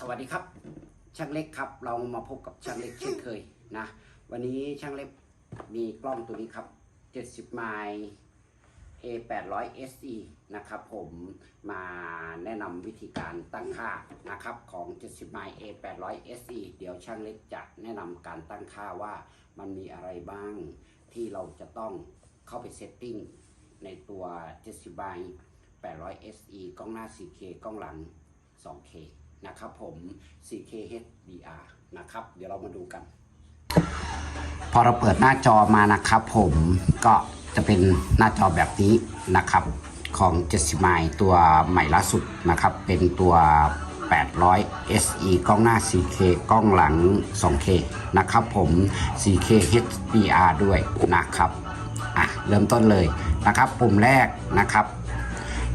สวัสดีครับ ช่างเล็กครับ เรามาพบกับช่างเล็กเช่นเคยนะวันนี้ช่างเล็กมีกล้องตัวนี้ครับ 70 ไมล์ A 8 0 0 SE นะครับผมมาแนะนำวิธีการตั้งค่านะครับของ 70 ไมล์ A 8 0 0 SE เดี๋ยวช่างเล็กจะแนะนำการตั้งค่าว่ามันมีอะไรบ้างที่เราจะต้องเข้าไปเซตติ้งในตัว 70 ไมล์ 800 SE กล้องหน้า 4K กล้องหลัง 2K นะครับผม 4K HDR นะครับ เดี๋ยวเรามาดูกัน พอเราเปิดหน้าจอมานะครับผมก็จะเป็นหน้าจอแบบนี้นะครับของ 70ไมล์ตัวใหม่ล่าสุดนะครับ เป็นตัว 800 SE กล้องหน้า 4K กล้องหลัง 2K นะครับผม 4K HDR ด้วยนะครับ อะ เริ่มต้นเลยนะครับ ปุ่มแรกนะครับ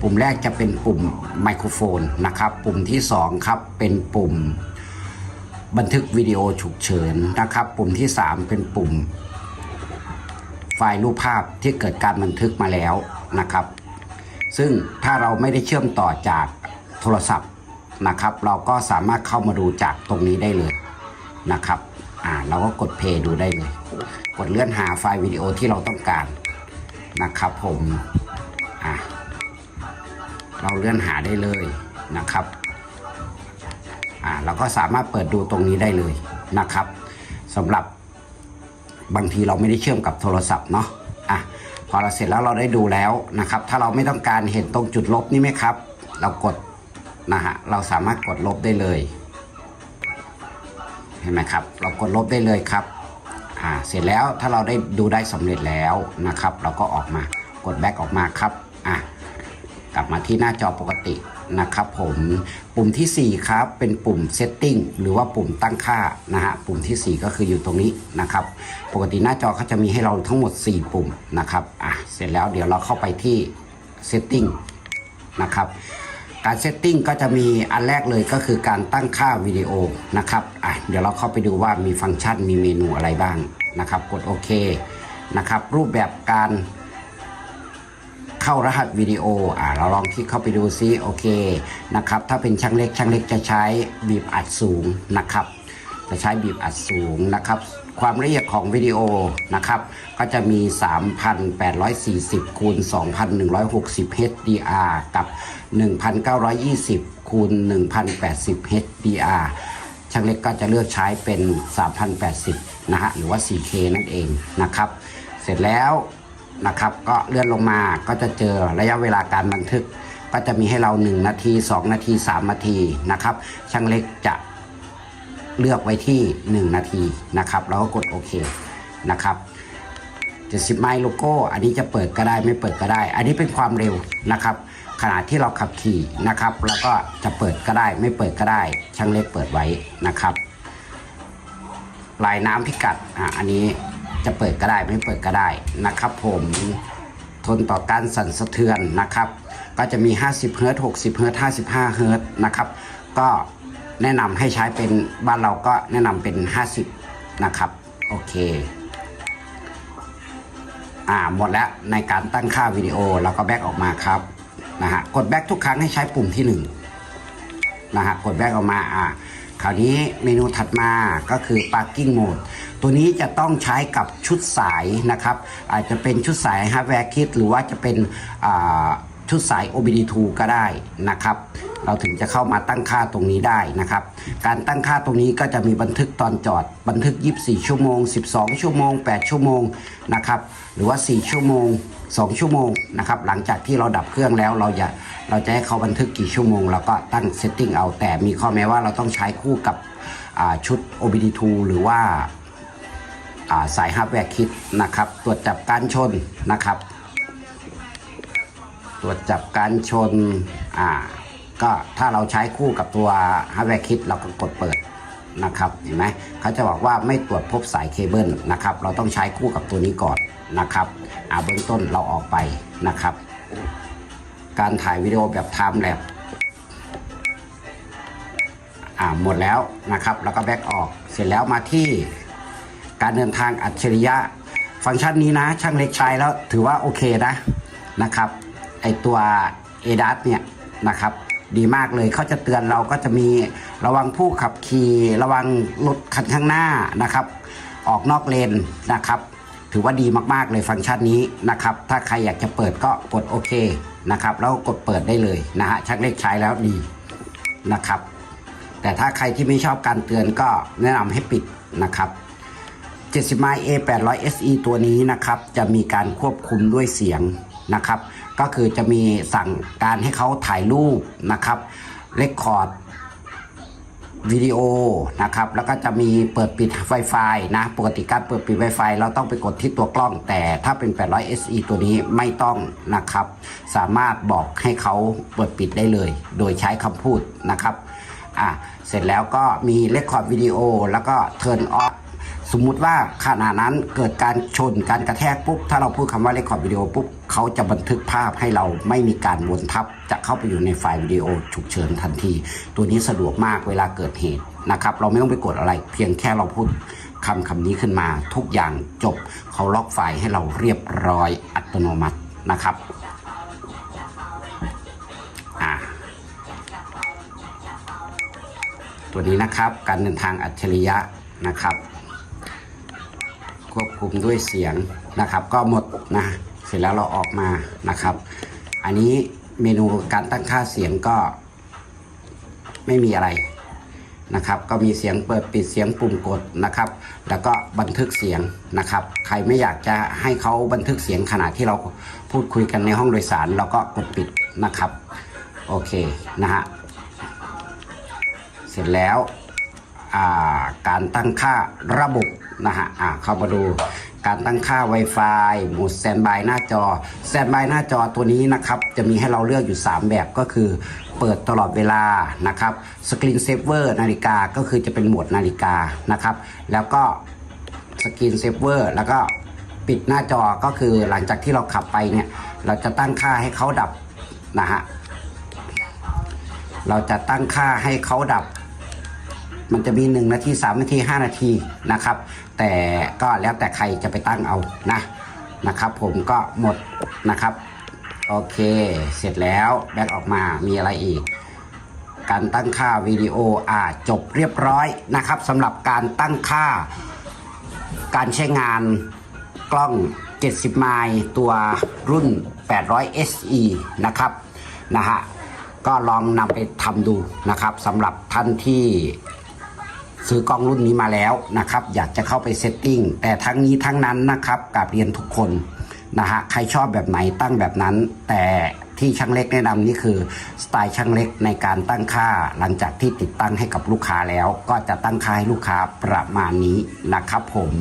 ปุ่มแรกจะเป็นปุ่มไมโครโฟนนะครับ ปุ่มที่2ครับเป็นปุ่มบันทึกวิดีโอฉุกเฉินนะครับ ปุ่มที่ 3 เป็นปุ่ม ไฟล์รูปภาพที่เกิดการบันทึกมาแล้วนะครับ ซึ่งถ้าเราไม่ได้เชื่อมต่อจากโทรศัพท์นะครับ เราก็สามารถเข้ามาดูจากตรงนี้ได้เลยนะครับอ่าเราก็กดเพย์ดูได้เลย กดเลื่อนหาไฟล์วิดีโอที่เราต้องการนะครับผม เราเลื่อนหาได้เลยนะครับอ่าเราก็สามารถเปิดดูตรงนี้ได้เลยนะครับสำหรับบางทีเราไม่ได้เชื่อมกับโทรศัพท์เนาะอะพอเราเสร็จแล้วเราได้ดูแล้วนะครับ ถ้าเราไม่ต้องการเห็นตรงจุดลบนี่ไหมครับ เรากดนะฮะเราสามารถกดลบได้เลยเห็นไหมครับ เรากดลบได้เลยครับอ่าเสร็จแล้วถ้าเราได้ดูได้สำเร็จแล้วนะครับ เราก็ออกมากดแบ็กออกมาครับ กลับมาที่หน้าจอปกตินะครับผมปุ่มทีสี่ 4 ครับ เป็นปุ่ม Setting หรือว่าปุ่มตั้งค่านะฮะปุ่มทีสี่ 4 ก็คืออยู่ตรงนี้นะครับ ปกติหน้าจอเขาจะมีให้เราทั้งหมด 4 ปุ่มนะครับอะเสร็จแล้วเดี๋ยวเราเข้าไปที่ Setting นะครับการ Setting ก็จะมีอันแรกเลยก็คือการตั้งค่าวิดีโอนะครับอะเดี๋ยวเราเข้าไปดูว่ามีฟังก์ชันมีเมนูอะไรบ้างนะครับ กดโอเคนะครับรูปแบบการ เข้ารหัสวิดีโออ่าเราลองคลิกเข้าไปดูซิโอเคนะครับถ้าเป็นช่างเล็กช่างเล็กจะใช้บีบอัดสูงนะครับ จะใช้บีบอัดสูงนะครับ ความละเอียดของวิดีโอนะครับ ก็จะมี 3,840คูณ2,160 HDR กับ 1,920คูณ1,080 HDR ช่างเล็กก็จะเลือกใช้เป็น 3,080 นะฮะ หรือว่า 4K นั่นเองนะครับ เสร็จแล้ว นะครับ ก็เลื่อนลงมาก็จะเจอระยะเวลาการบันทึก ก็จะมีให้เรา 1 นาที 2 นาที 3 นาทีนะครับ ช่างเล็กจะเลือกไว้ที่ 1 นาทีนะครับแล้วก็กดโอเคนะครับ70ไมล์โลโก้ อันนี้จะเปิดก็ได้ไม่เปิดก็ได้ อันนี้เป็นความเร็วนะครับ ขณะที่เราขับขี่นะครับ แล้วก็จะเปิดก็ได้ไม่เปิดก็ได้ ช่างเล็กเปิดไว้นะครับ ลายน้ำพิกัดอะอันนี้ จะเปิดก็ได้ไม่เปิดก็ได้นะครับ ผมทนต่อการสั่นสะเทือนนะครับ ก็จะมี 50เฮิรต์60เฮิรต์55เฮิรต์นะครับ ก็แนะนำให้ใช้เป็นบ้านเราก็แนะนำเป็น 50 นะครับ โอเคอ่าหมดแล้วในการตั้งค่าวิดีโอเราก็แบ็กออกมาครับนะฮะกดแบ็กทุกครั้งให้ใช้ปุ่มที่1นะฮะกดแบ็กออกมาอ่า คราวนี้เมนูถัดมาก็คือ parking mode ตัวนี้จะต้องใช้กับชุดสายนะครับ อาจจะเป็นชุดสายฮาร์ดแวร์คิดหรือว่าจะเป็นอ่า ชุดสาย OBD2 ก็ได้นะครับ เราถึงจะเข้ามาตั้งค่าตรงนี้ได้นะครับ การตั้งค่าตรงนี้ก็จะมีบันทึกตอนจอด บันทึก 24 ชั่วโมง 12 ชั่วโมง 8 ชั่วโมงนะครับหรือว่า 4 ชั่วโมง 2 ชั่วโมงนะครับหลังจากที่เราดับเครื่องแล้วเราจะเราจะให้เขาบันทึกกี่ชั่วโมงเราก็ตั้งเซตติ้งเอาแต่มีข้อแม้ว่าเราต้องใช้คู่กับชุด OBD2 หรือว่าอ่าสายฮาร์ดแวร์คิดนะครับ ตรวจจับการชนนะครับ ตรวจจับการชนอ่าก็ถ้าเราใช้คู่กับตัวฮาร์ดแวร์คิดเราก็กดเปิดนะครับเห็นไหมเขาจะบอกว่าไม่ตรวจพบสายเคเบิลนะครับ เราต้องใช้คู่กับตัวนี้ก่อนนะครับอ่าเบื้องต้นเราออกไปนะครับ การถ่ายวิดีโอแบบไทม์แลปอ่าหมดแล้วนะครับ แล้วก็แบ็กออกเสร็จแล้วมาที่การเดินทางอัจฉริยะ ฟังก์ชันนี้นะ ช่างเล็กใช้แล้วถือว่าโอเคนะนะครับ ไอตัว a d a s เนี่ยนะครับ ดีมากเลยเขาจะเตือนเราก็จะมีระวังผู้ขับขี่ระวังรถคันข้างหน้านะครับ ออกนอกเลนนะครับ ถือว่าดีมากๆเลยฟังก์ชันนี้นะครับ ถ้าใครอยากจะเปิดก็กดโอเคนะครับ แล้วกดเปิดได้เลยนะฮะชักเลขใช้แล้วดีนะครับ แต่ถ้าใครที่ไม่ชอบการเตือนก็แนะนำให้ปิดนะครับ70 m i A 800 SE ตัวนี้นะครับ จะมีการควบคุมด้วยเสียงนะครับ ก็คือจะมีสั่งการให้เขาถ่ายรูปนะครับเรคคอร์ดวิดีโอนะครับ แล้วก็จะมีเปิดปิด Wi-Fi นะ ปกติการเปิดปิด Wi-Fi เราต้องไปกดที่ตัวกล้อง แต่ถ้าเป็น 800 SE ตัวนี้ไม่ต้องนะครับ สามารถบอกให้เขาเปิดปิดได้เลย โดยใช้คำพูดนะครับ อะ เสร็จแล้วก็มีเรคคอร์ดวิดีโอแล้วก็ turn off สมมุติว่าขณะนั้นเกิดการชนการกระแทกปุ๊บ ถ้าเราพูดคำว่าเรคคอร์ดวิดีโอปุ๊บเขาจะบันทึกภาพให้เราไม่มีการวนทับ จะเข้าไปอยู่ในไฟล์วิดีโอฉุกเฉินทันที ตัวนี้สะดวกมากเวลาเกิดเหตุนะครับ เราไม่ต้องไปกดอะไร เพียงแค่เราพูดคำคำนี้ขึ้นมา ทุกอย่างจบเขาล็อกไฟล์ให้เราเรียบร้อยอัตโนมัตินะครับตัวนี้นะครับ การเดินทางอัจฉริยะนะครับ ควบคุมด้วยเสียงนะครับ ก็หมดนะเสร็จแล้วเราออกมานะครับ อันนี้เมนูการตั้งค่าเสียงก็ไม่มีอะไรนะครับ ก็มีเสียงเปิดปิดเสียงปุ่มกดนะครับ แล้วก็บันทึกเสียงนะครับ ใครไม่อยากจะให้เขาบันทึกเสียงขณะที่เราพูดคุยกันในห้องโดยสารเราก็กดปิดนะครับ โอเคนะฮะเสร็จแล้วการตั้งค่าระบบ นะฮะอ่าเข้ามาดูการตั้งค่า Wi-Fi โหมดแซนบายหน้าจอแซนบายหน้าจอตัวนี้นะครับจะมีให้เราเลือกอยู่ 3 แบบก็คือ เปิดตลอดเวลานะครับสกรีนเซฟเวอร์นาฬิกาก็คือจะเป็นโหมดนาฬิกานะครับ แล้วก็สกรีนเซฟเวอร์แล้วก็ปิดหน้าจอก็คือหลังจากที่เราขับไปเนี่ย เราจะตั้งค่าให้เขาดับนะฮะเราจะตั้งค่าให้เขาดับ มันจะมี 1 นาที 3 นาที 5 นาทีนะครับ แต่ก็แล้วแต่ใครจะไปตั้งเอานะนะครับผมก็หมดนะครับ โอเค เสร็จแล้วแบ็กออกมามีอะไรอีก การตั้งค่าวิดีโออ่าจบเรียบร้อยนะครับสำหรับการตั้งค่า การใช้งานกล้อง 70 ไมล์ตัวรุ่น 800 SE นะครับนะฮะก็ลองนำไปทำดูนะครับสำหรับท่านที่ ซื้อกล้องรุ่นนี้มาแล้วนะครับ อยากจะเข้าไปเซตติ้งแต่ทั้งนี้ทั้งนั้นนะครับกับเรียนทุกคนนะฮะใครชอบแบบไหนตั้งแบบนั้น แต่ที่ช่างเล็กแนะนำนี่คือสไตล์ช่างเล็กในการตั้งค่า หลังจากที่ติดตั้งให้กับลูกค้าแล้ว ก็จะตั้งค่าให้ลูกค้าประมาณนี้นะครับผม